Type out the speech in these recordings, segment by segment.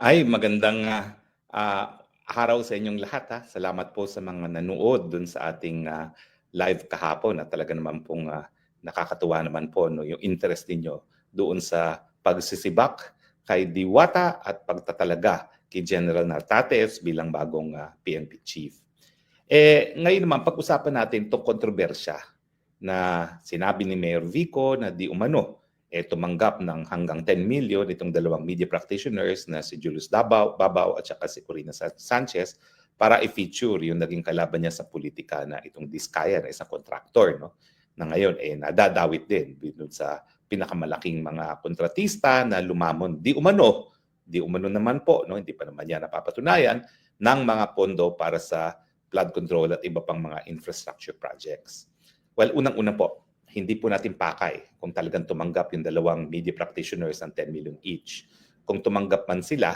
Ay, magandang ah, ah, araw sa inyong lahat. Ha. Salamat po sa mga nanood dun sa ating ah, live kahapon at talaga naman pong ah, nakakatuwa naman po no, yung interest ninyo doon sa pagsisibak kay Diwata at pagtatalaga kay General Nartates bilang bagong ah, PNP chief. Eh, ngayon naman, pag-usapan natin itong kontrobersya na sinabi ni Mayor Vico na di umano eh, tumanggap ng hanggang 10 million itong dalawang media practitioners na si Julius Dabao, Babao at saka si Corina Sa- Sanchez para i-feature yung naging kalaban niya sa politika na itong Diskaya na isang contractor no? Na ngayon eh nadadawit din dun sa pinakamalaking mga kontratista na lumamon. Di umano di umano naman po no? Hindi pa naman yan napapatunayan ng mga pondo para sa flood control at iba pang mga infrastructure projects. Well, unang-una po, hindi po natin pakay kung talagang tumanggap yung dalawang media practitioners ng 10 million each. Kung tumanggap man sila,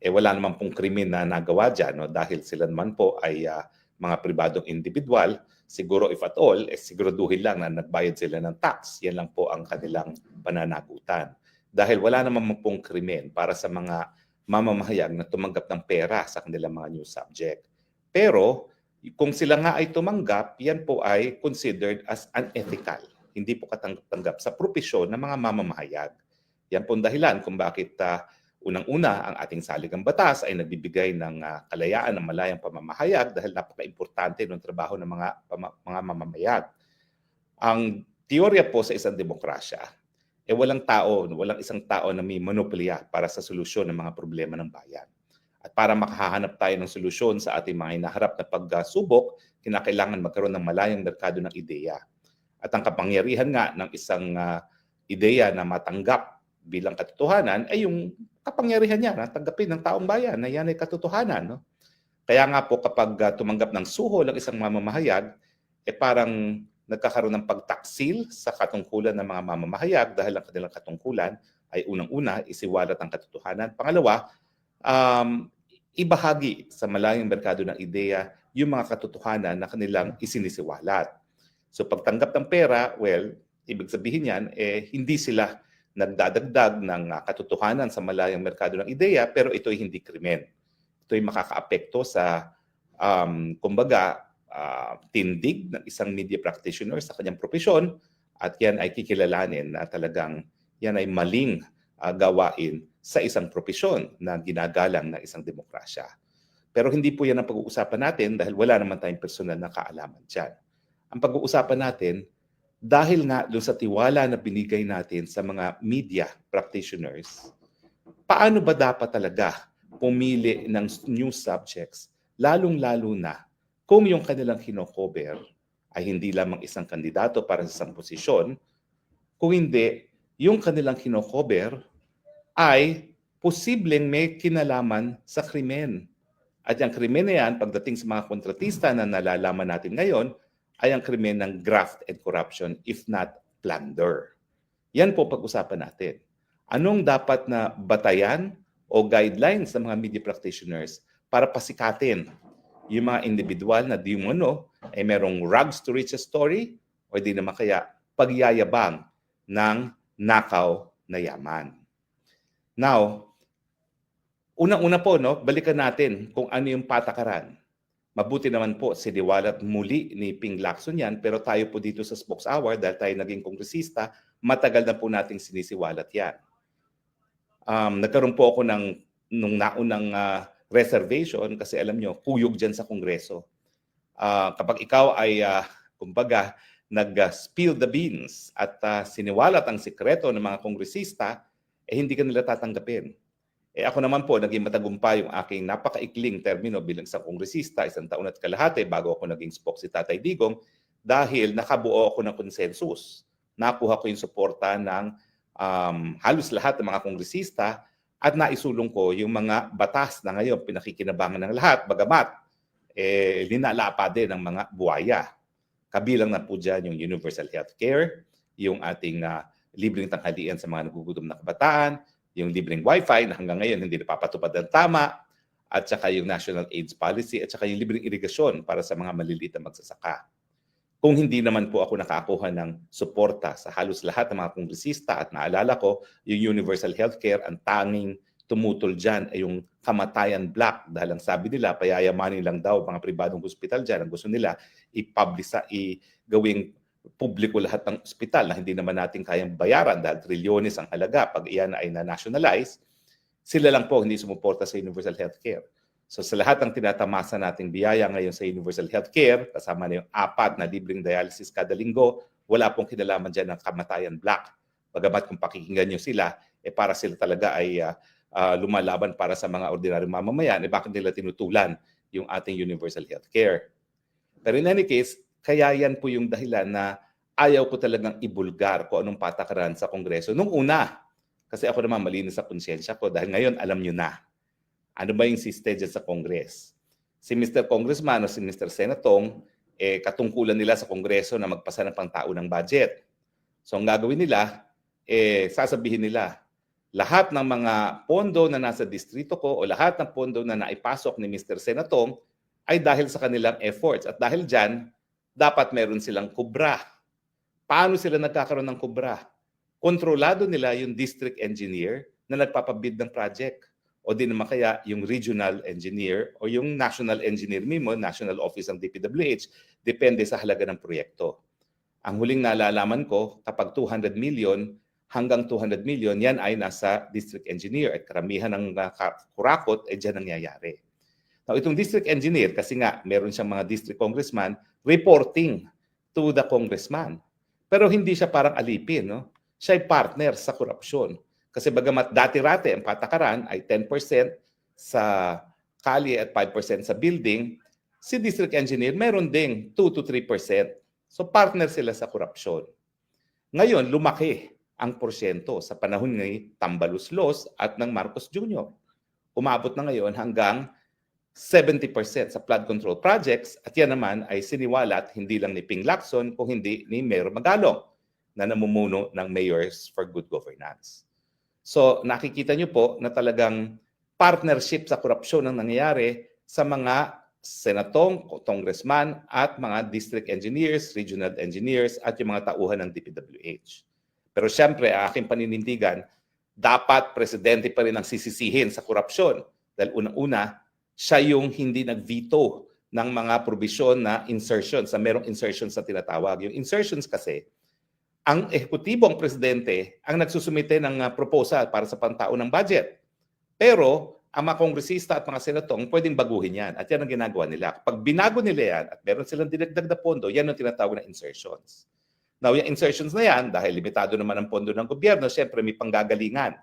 eh wala naman pong krimen na nagawa dyan no? dahil sila naman po ay ah, mga pribadong individual. Siguro if at all, eh, siguraduhin lang na nagbayad sila ng tax. Yan lang po ang kanilang pananagutan. Dahil wala naman pong krimen para sa mga mamamahayag na tumanggap ng pera sa kanilang mga news subject. Pero kung sila nga ay tumanggap, yan po ay considered as unethical. Hindi po katanggap-tanggap sa propesyon ng mga mamamahayag. Yan po ang dahilan kung bakit ah, unang-una ang ating saligang batas ay nagbibigay ng ah, kalayaan ng malayang pamamahayag dahil napaka-importante ng trabaho ng mga pama- mga mamamahayag. Ang teorya po sa isang demokrasya, eh walang tao, walang isang tao na may monopolya para sa solusyon ng mga problema ng bayan. At para makahanap tayo ng solusyon sa ating mga hinaharap na pagsubok, kinakailangan magkaroon ng malayang merkado ng ideya. At ang kapangyarihan nga ng isang ah, ideya na matanggap bilang katotohanan ay yung kapangyarihan niya na tanggapin ng taong bayan na yan ay katotohanan. No? Kaya nga po kapag ah, tumanggap ng suhol ang isang mamamahayag, eh parang nagkakaroon ng pagtaksil sa katungkulan ng mga mamamahayag dahil ang kanilang katungkulan ay unang-una isiwalat ang katotohanan. Pangalawa, um, ibahagi sa malayang merkado ng ideya yung mga katotohanan na kanilang isinisiwalat. So pagtanggap ng pera, well, ibig sabihin yan, eh, hindi sila nagdadagdag ng ah, katotohanan sa malayang merkado ng ideya, pero ito ay hindi krimen. Ito ay makakaapekto sa, um, kumbaga, ah, tindig ng isang media practitioner sa kanyang propesyon at yan ay kikilalanin na talagang yan ay maling ah, gawain sa isang propesyon na ginagalang ng isang demokrasya. Pero hindi po yan ang pag-uusapan natin dahil wala naman tayong personal na kaalaman dyan. Ang pag-uusapan natin, dahil nga doon sa tiwala na binigay natin sa mga media practitioners, paano ba dapat talaga pumili ng news subjects, lalong-lalo na kung yung kanilang kinocover ay hindi lamang isang kandidato para sa isang posisyon, kung hindi, yung kanilang kinocover ay posibleng may kinalaman sa krimen. At yung krimen na yan, pagdating sa mga kontratista na nalalaman natin ngayon, ay ang krimen ng graft and corruption, if not plunder. Yan po pag-usapan natin. Anong dapat na batayan o guidelines ng mga media practitioners para pasikatin yung mga individual na di umano ay merong rags to riches story o di naman kaya pagyayabang ng nakaw na yaman. Now, unang-una po, no, balikan natin kung ano yung patakaran. Mabuti naman po, siniwalat muli ni Ping Lacson yan, pero tayo po dito sa Spokes Hour, dahil tayo naging kongresista, matagal na po nating sinisiwalat yan. Um, nagkaroon po ako ng nung naunang ah, reservation kasi alam nyo, kuyog dyan sa Kongreso. Ah, kapag ikaw ay, ah, kumbaga, nag-spill the beans at ah, siniwalat ang sikreto ng mga kongresista, eh hindi ka nila tatanggapin. Eh ako naman po, naging matagumpay yung aking napakaikling termino bilang isang kongresista, isang taon at kalahati bago ako naging spok si Tatay Digong dahil nakabuo ako ng konsensus. Nakuha ko yung suporta ng um, halos lahat ng mga kongresista at naisulong ko yung mga batas na ngayon pinakikinabangan ng lahat, bagamat eh, linalapa din ng mga buwaya. Kabilang na po dyan yung universal health care, yung ating ah, libreng tanghalian sa mga nagugutom na kabataan, yung libreng wifi na hanggang ngayon hindi napapatupad ng tama, at saka yung National AIDS Policy, at saka yung libreng irigasyon para sa mga maliliit na magsasaka. Kung hindi naman po ako nakakuha ng suporta sa halos lahat ng mga kongresista at naalala ko, yung universal healthcare ang tanging tumutol dyan ay yung kamatayan black dahil ang sabi nila payayamanin lang daw mga pribadong hospital dyan ang gusto nila i-publisa i-gawing publiko lahat ng ospital na hindi naman natin kayang bayaran dahil trilyones ang halaga pag iyan ay na-nationalize sila lang po hindi sumuporta sa universal healthcare So sa lahat ng tinatamasa nating biyaya ngayon sa universal healthcare, kasama na yung apat na libreng dialysis kada linggo, wala pong kinalaman dyan ng kamatayan black. Bagamat kung pakikinggan nyo sila, eh para sila talaga ay uh, uh, lumalaban para sa mga ordinaryong mamamayan, eh bakit nila tinutulan yung ating universal healthcare? Pero in any case, kaya yan po yung dahilan na ayaw ko talagang ibulgar kung anong patakaran sa Kongreso. Nung una, kasi ako naman malinis sa konsyensya ko dahil ngayon alam nyo na ano ba yung insiste dyan sa Congress? Si Mr. Congressman o si Mr. Senatong, eh, katungkulan nila sa Kongreso na magpasa ng pangtaunang budget. So ang gagawin nila, eh, sasabihin nila, lahat ng mga pondo na nasa distrito ko o lahat ng pondo na naipasok ni Mr. Senatong ay dahil sa kanilang efforts. At dahil dyan, dapat meron silang kubra. Paano sila nagkakaroon ng kubra? Kontrolado nila yung district engineer na nagpapabid ng project o di naman kaya yung regional engineer o yung national engineer mismo, national office ng DPWH, depende sa halaga ng proyekto. Ang huling nalalaman ko, kapag 200 million hanggang 200 million, yan ay nasa district engineer at karamihan ng kurakot ay dyan nangyayari. Now, itong district engineer, kasi nga meron siyang mga district congressman reporting to the congressman. Pero hindi siya parang alipin, no? Siya ay partner sa korupsyon. Kasi bagamat dati-rate ang patakaran ay 10% sa kalye at 5% sa building, si district engineer meron ding 2 to 3%. So partner sila sa korupsyon. Ngayon, lumaki ang porsyento sa panahon ni Tambalus Los at ng Marcos Jr. Umabot na ngayon hanggang 70% sa flood control projects at yan naman ay siniwalat hindi lang ni Ping Lacson kung hindi ni Mayor Magalong na namumuno ng Mayors for Good Governance. So nakikita nyo po na talagang partnership sa korupsyon ang nangyayari sa mga senatong, congressman at mga district engineers, regional engineers at yung mga tauhan ng DPWH. Pero siyempre, aking paninindigan, dapat presidente pa rin ang sisisihin sa korupsyon. Dahil unang-una, siya yung hindi nag-veto ng mga probisyon na insertions, na merong insertions na tinatawag. Yung insertions kasi, ang ehekutibo, ang presidente, ang nagsusumite ng uh, proposal para sa pantao ng budget. Pero ang mga kongresista at mga senatong pwedeng baguhin yan. At yan ang ginagawa nila. Pag binago nila yan at meron silang dinagdag na pondo, yan ang tinatawag na insertions. Now, yung insertions na yan, dahil limitado naman ang pondo ng gobyerno, siyempre may panggagalingan.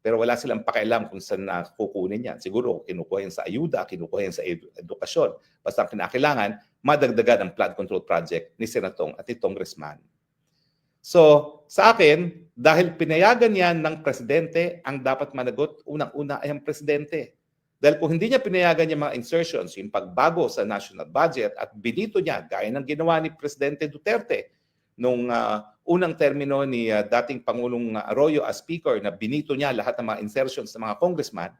Pero wala silang pakialam kung saan na kukunin yan. Siguro, kinukuha yan sa ayuda, kinukuha yan sa ed- edukasyon. Basta ang kinakailangan, madagdagan ang flood control project ni Senatong at ni Congressman. So, sa akin, dahil pinayagan yan ng presidente, ang dapat managot, unang-una ay ang presidente. Dahil kung hindi niya pinayagan yung mga insertions, yung pagbago sa national budget at binito niya, gaya ng ginawa ni Presidente Duterte nung uh, unang termino ni uh, dating Pangulong Arroyo as Speaker na binito niya lahat ng mga insertions sa mga congressman,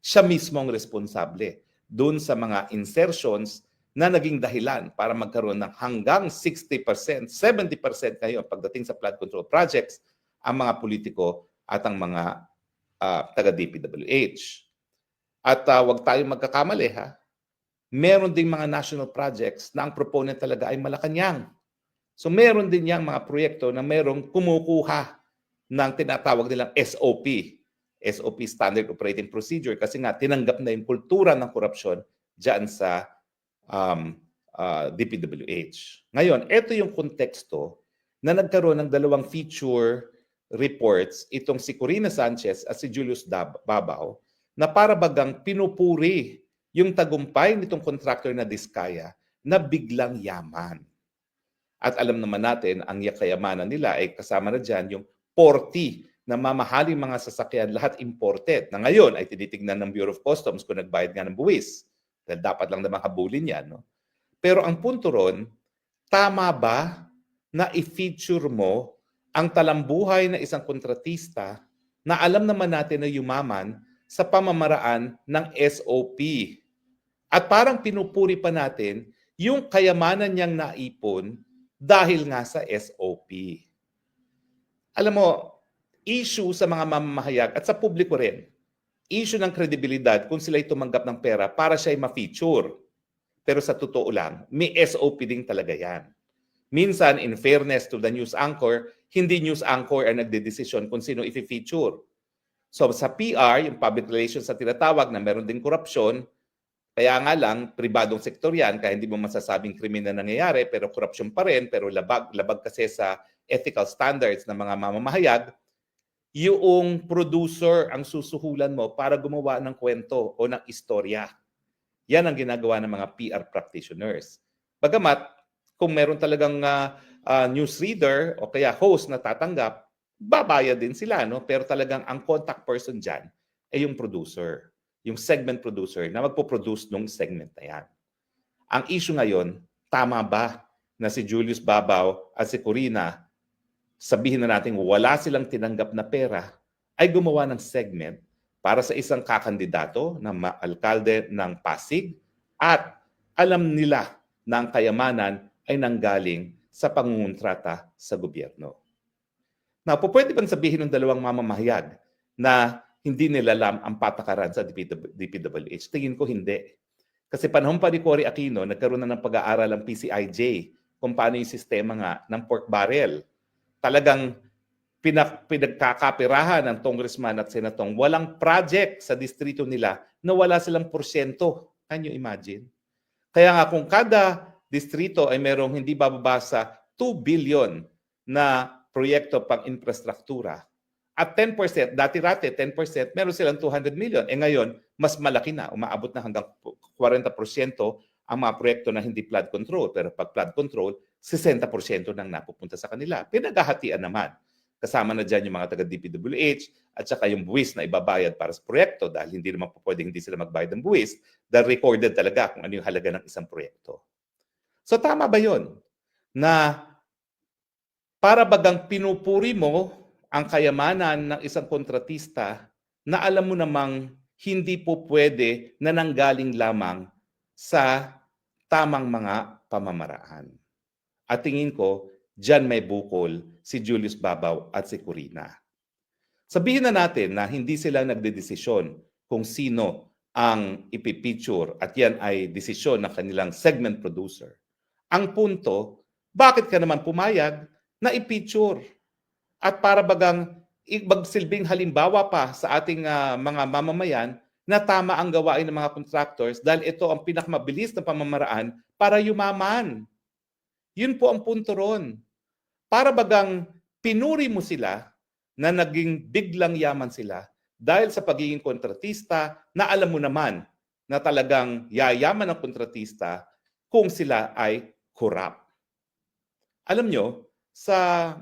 siya mismo ang responsable doon sa mga insertions na naging dahilan para magkaroon ng hanggang 60%, 70% ngayon pagdating sa flood control projects ang mga politiko at ang mga uh, taga-DPWH. At uh, wag tayong magkakamali ha. Meron ding mga national projects na ang proponent talaga ay Malacanang. So meron din yang mga proyekto na merong kumukuha ng tinatawag nilang SOP, SOP Standard Operating Procedure kasi nga tinanggap na yung kultura ng korupsyon diyan sa um, uh, DPWH. Ngayon, ito yung konteksto na nagkaroon ng dalawang feature reports itong si Corina Sanchez at si Julius Dab- Babaw na para bagang pinupuri yung tagumpay nitong contractor na Diskaya na biglang yaman. At alam naman natin, ang kayamanan nila ay kasama na dyan yung 40 na mamahaling mga sasakyan, lahat imported. Na ngayon ay tinitignan ng Bureau of Customs kung nagbayad nga ng buwis. Dahil dapat lang naman habulin yan. No? Pero ang punto ron, tama ba na i-feature mo ang talambuhay na isang kontratista na alam naman natin na yumaman sa pamamaraan ng SOP. At parang pinupuri pa natin yung kayamanan niyang naipon dahil nga sa SOP. Alam mo, issue sa mga mamamahayag at sa publiko rin issue ng kredibilidad kung sila'y tumanggap ng pera para siya'y ma-feature. Pero sa totoo lang, may SOP din talaga yan. Minsan, in fairness to the news anchor, hindi news anchor ang nagdedesisyon kung sino i-feature. So sa PR, yung public relations sa tinatawag na meron din korupsyon, kaya nga lang, pribadong sektor yan, kaya hindi mo masasabing krimen na nangyayari, pero korupsyon pa rin, pero labag, labag kasi sa ethical standards ng mga mamamahayag, yung producer ang susuhulan mo para gumawa ng kwento o ng istorya. Yan ang ginagawa ng mga PR practitioners. Bagamat, kung meron talagang uh, uh, newsreader o kaya host na tatanggap, babayad din sila. No? Pero talagang ang contact person dyan ay yung producer, yung segment producer na magpo-produce ng segment na yan. Ang issue ngayon, tama ba na si Julius Babaw at si Corina sabihin na natin wala silang tinanggap na pera, ay gumawa ng segment para sa isang kakandidato na alkalde ng Pasig at alam nila na ang kayamanan ay nanggaling sa pangungontrata sa gobyerno. Na po pwede bang sabihin ng dalawang mamamahayag na hindi nila alam ang patakaran sa DPWH? Tingin ko hindi. Kasi panahon pa ni Cory Aquino, nagkaroon na ng pag-aaral ang PCIJ kung paano yung sistema nga ng pork barrel. Talagang pinak, pinagkakapirahan ng congressman at senatong walang project sa distrito nila na wala silang porsyento. Can you imagine? Kaya nga kung kada distrito ay merong hindi bababa sa 2 billion na proyekto pang infrastruktura. At 10%, dati-rati 10%, meron silang 200 million. Eh ngayon, mas malaki na, umaabot na hanggang 40% ang mga proyekto na hindi flood control. Pero pag flood control, 60% nang napupunta sa kanila. Pinaghahatian naman. Kasama na dyan yung mga taga-DPWH at saka yung buwis na ibabayad para sa proyekto dahil hindi naman po pwedeng hindi sila magbayad ng buwis dahil recorded talaga kung ano yung halaga ng isang proyekto. So tama ba yon na para bagang pinupuri mo ang kayamanan ng isang kontratista na alam mo namang hindi po pwede na nanggaling lamang sa tamang mga pamamaraan. At tingin ko, dyan may bukol si Julius Babaw at si Corina. Sabihin na natin na hindi sila nagdedesisyon kung sino ang ipipicture at yan ay desisyon ng kanilang segment producer. Ang punto, bakit ka naman pumayag na i-picture? At para bagang magsilbing halimbawa pa sa ating uh, mga mamamayan na tama ang gawain ng mga contractors dahil ito ang pinakamabilis na pamamaraan para yumaman. Yun po ang punto ron. Para bagang pinuri mo sila na naging biglang yaman sila dahil sa pagiging kontratista na alam mo naman na talagang yayaman ang kontratista kung sila ay corrupt. Alam nyo, sa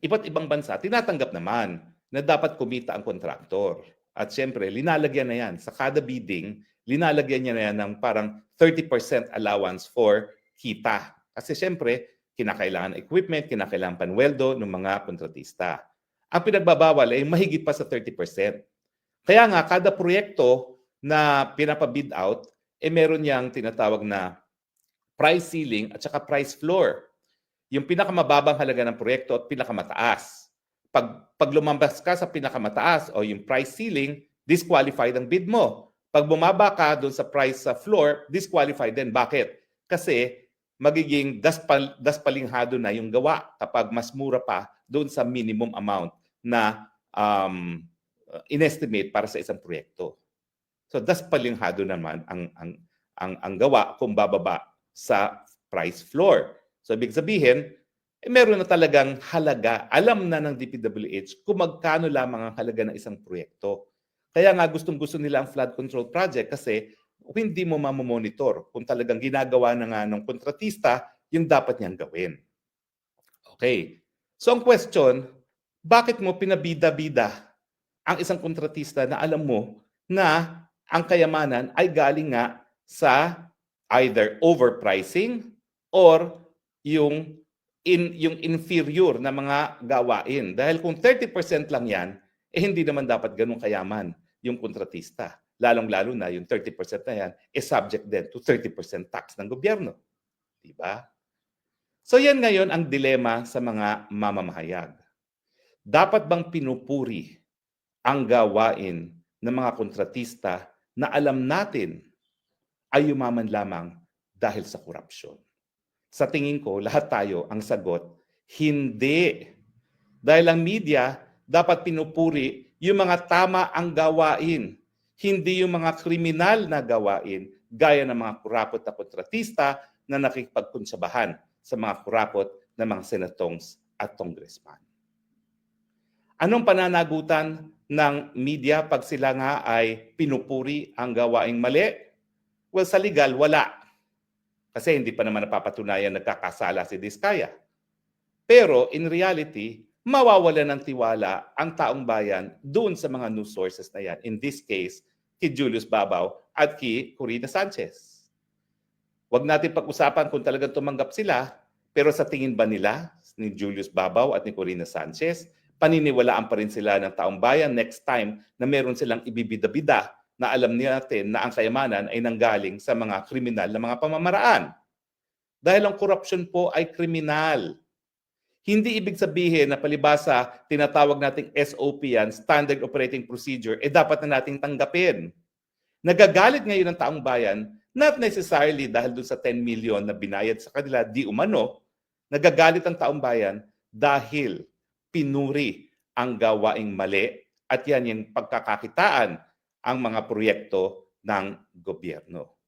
iba't ibang bansa, tinatanggap naman na dapat kumita ang kontraktor. At siyempre, linalagyan na yan. Sa kada bidding, linalagyan niya na yan ng parang 30% allowance for kita. Kasi siyempre, kinakailangan equipment, kinakailangan panweldo ng mga kontratista. Ang pinagbabawal ay mahigit pa sa 30%. Kaya nga, kada proyekto na pinapabid out, eh meron niyang tinatawag na price ceiling at saka price floor. Yung pinakamababang halaga ng proyekto at pinakamataas. Pag, pag lumambas ka sa pinakamataas o yung price ceiling, disqualified ang bid mo. Pag bumaba ka doon sa price sa floor, disqualified din. Bakit? Kasi magiging daspal, daspalinghado na yung gawa kapag mas mura pa doon sa minimum amount na um, inestimate para sa isang proyekto. So daspalinghado naman ang ang ang ang gawa kung bababa sa price floor. So ibig sabihin, eh, meron na talagang halaga. Alam na ng DPWH kung magkano lamang ang halaga ng isang proyekto. Kaya nga gustong-gusto nila ang flood control project kasi hindi mo mamomonitor kung talagang ginagawa na nga ng kontratista yung dapat niyang gawin. Okay. So ang question, bakit mo pinabida-bida ang isang kontratista na alam mo na ang kayamanan ay galing nga sa either overpricing or yung in yung inferior na mga gawain. Dahil kung 30% lang 'yan, eh hindi naman dapat ganun kayaman yung kontratista. Lalong-lalo na yung 30% na 'yan is subject din to 30% tax ng gobyerno. 'Di ba? So yan ngayon ang dilema sa mga mamamahayag. Dapat bang pinupuri ang gawain ng mga kontratista na alam natin ay yumaman lamang dahil sa korupsyon? Sa tingin ko, lahat tayo ang sagot, hindi. Dahil ang media dapat pinupuri yung mga tama ang gawain, hindi yung mga kriminal na gawain, gaya ng mga kurapot na kontratista na nakikipagkunsabahan sa mga kurapot na mga senators at congressman. Anong pananagutan ng media pag sila nga ay pinupuri ang gawaing mali? Well, sa legal, wala. Kasi hindi pa naman napapatunayan nagkakasala si Diskaya. Pero in reality, mawawala ng tiwala ang taong bayan doon sa mga news sources na yan. In this case, kay Julius Babaw at kay Corina Sanchez. Huwag natin pag-usapan kung talagang tumanggap sila, pero sa tingin ba nila ni Julius Babaw at ni Corina Sanchez, paniniwalaan pa rin sila ng taong bayan next time na meron silang ibibida-bida na alam natin na ang kayamanan ay nanggaling sa mga kriminal na mga pamamaraan. Dahil ang korupsyon po ay kriminal. Hindi ibig sabihin na palibasa tinatawag nating SOP yan, Standard Operating Procedure, eh dapat na nating tanggapin. Nagagalit ngayon ng taong bayan, not necessarily dahil doon sa 10 million na binayad sa kanila, di umano, nagagalit ang taong bayan dahil pinuri ang gawaing mali at yan yung pagkakakitaan ang mga proyekto ng gobyerno.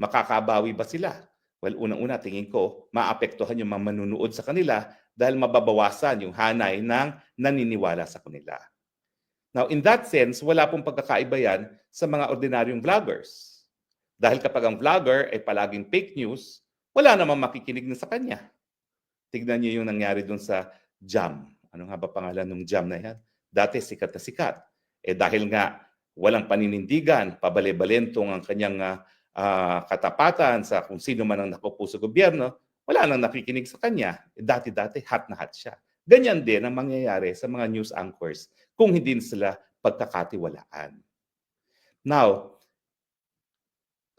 Makakabawi ba sila? Well, unang-una tingin ko, maapektuhan yung mga manunood sa kanila dahil mababawasan yung hanay ng naniniwala sa kanila. Now, in that sense, wala pong pagkakaiba yan sa mga ordinaryong vloggers. Dahil kapag ang vlogger ay palaging fake news, wala namang makikinig na sa kanya. Tignan niyo yung nangyari dun sa jam. Ano nga ba pangalan ng jam na yan? Dati sikat na sikat. Eh dahil nga walang paninindigan, pabale-balentong ang kanyang uh, katapatan sa kung sino man ang nakupo sa gobyerno, wala nang nakikinig sa kanya. Dati-dati, hot na hot siya. Ganyan din ang mangyayari sa mga news anchors kung hindi sila pagkakatiwalaan. Now,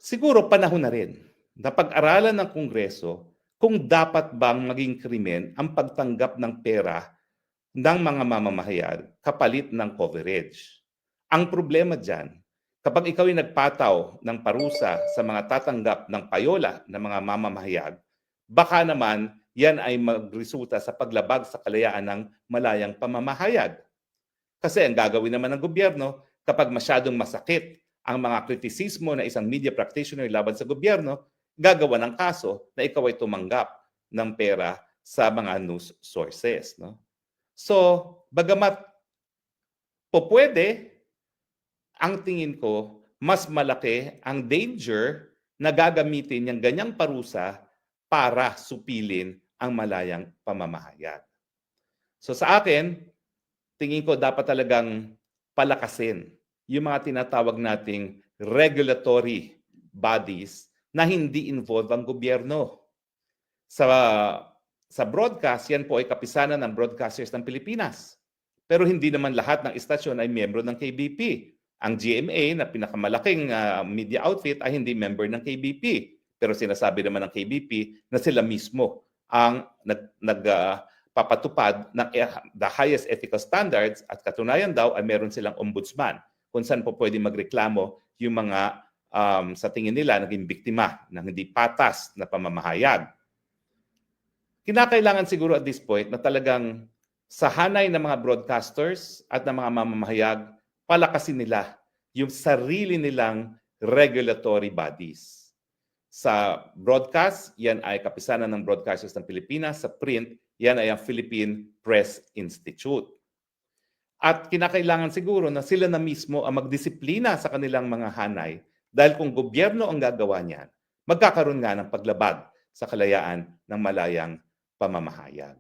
siguro panahon na rin na pag-aralan ng Kongreso kung dapat bang maging krimen ang pagtanggap ng pera ng mga mamamahayag kapalit ng coverage. Ang problema dyan, kapag ikaw ay nagpataw ng parusa sa mga tatanggap ng payola ng mga mamamahayag, baka naman yan ay magresulta sa paglabag sa kalayaan ng malayang pamamahayag. Kasi ang gagawin naman ng gobyerno, kapag masyadong masakit ang mga kritisismo na isang media practitioner laban sa gobyerno, gagawa ng kaso na ikaw ay tumanggap ng pera sa mga news sources. No? So, bagamat po pwede, ang tingin ko, mas malaki ang danger na gagamitin yung ganyang parusa para supilin ang malayang pamamahayag. So sa akin, tingin ko dapat talagang palakasin yung mga tinatawag nating regulatory bodies na hindi involve ang gobyerno. Sa sa broadcast, yan po ay kapisanan ng broadcasters ng Pilipinas. Pero hindi naman lahat ng istasyon ay miyembro ng KBP. Ang GMA na pinakamalaking uh, media outfit ay hindi member ng KBP. Pero sinasabi naman ng KBP na sila mismo ang nag, nag uh, ng e, the highest ethical standards at katunayan daw ay meron silang ombudsman kung saan po pwede magreklamo yung mga um, sa tingin nila naging biktima ng hindi patas na pamamahayag. Kinakailangan siguro at this point na talagang sa hanay ng mga broadcasters at ng mga mamamahayag, palakasin nila yung sarili nilang regulatory bodies. Sa broadcast, yan ay kapisanan ng Broadcasters ng Pilipinas. Sa print, yan ay ang Philippine Press Institute. At kinakailangan siguro na sila na mismo ang magdisiplina sa kanilang mga hanay dahil kung gobyerno ang gagawa niyan, magkakaroon nga ng paglabag sa kalayaan ng malayang pamamahayag.